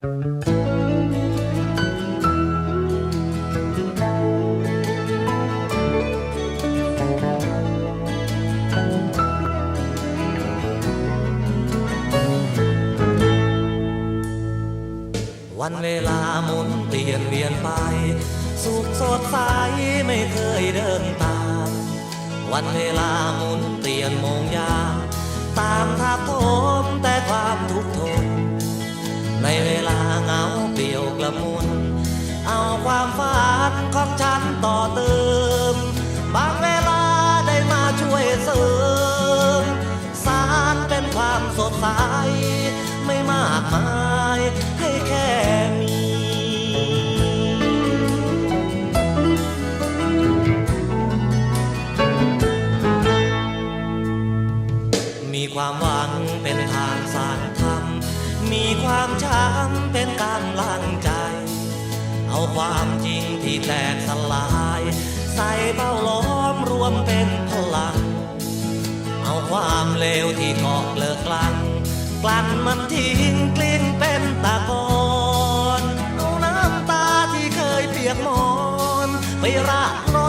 วันเวลาหมุนเปลี่ยนเวียนไป สุขสดใสไม่เคยเดินตาม วันเวลาหมุนเปลี่ยนมงยามตามทับทมแต่ความทุกข์ทนในเว ของฉันต่อเติม บางเวลาได้มาช่วยเสริม สารเป็นความสดใส ไม่มากมายให้แค่มีมีความหวังเป็นทางสารธรรม มีความช้ำเป็นกำลังใจ เอาความจริงที่แตกสลาย ใส่เป้าล้อมรวมเป็นพลัง เอาความเลวที่เกาะเลือกลัง กลั่นมันทิ้งกลิ้งเป็นตะกอนเอาน้ำตาที่เคยเปียกหมอน ไปรากร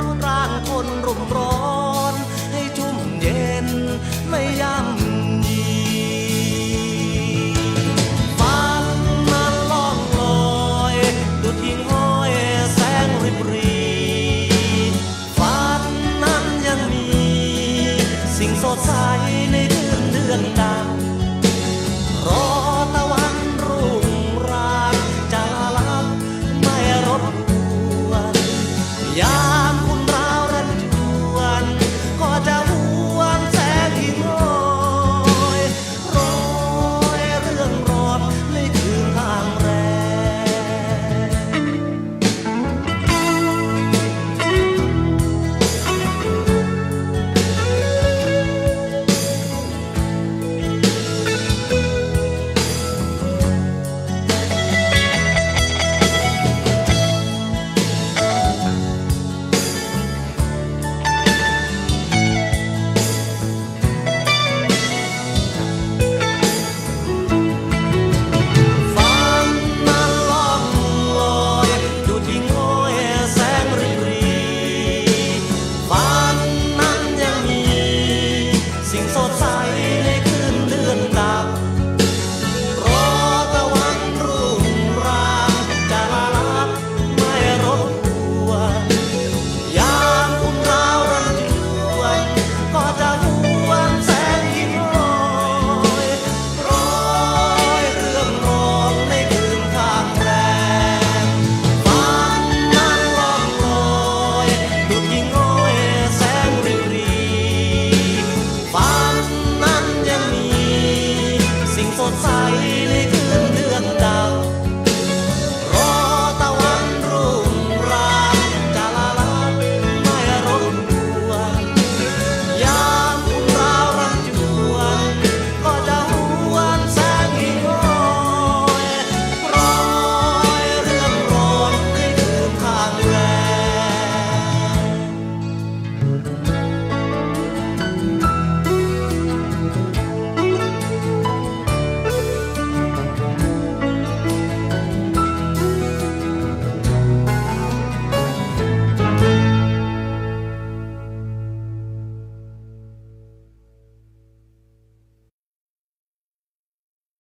สดใสในเดือนเดือนตา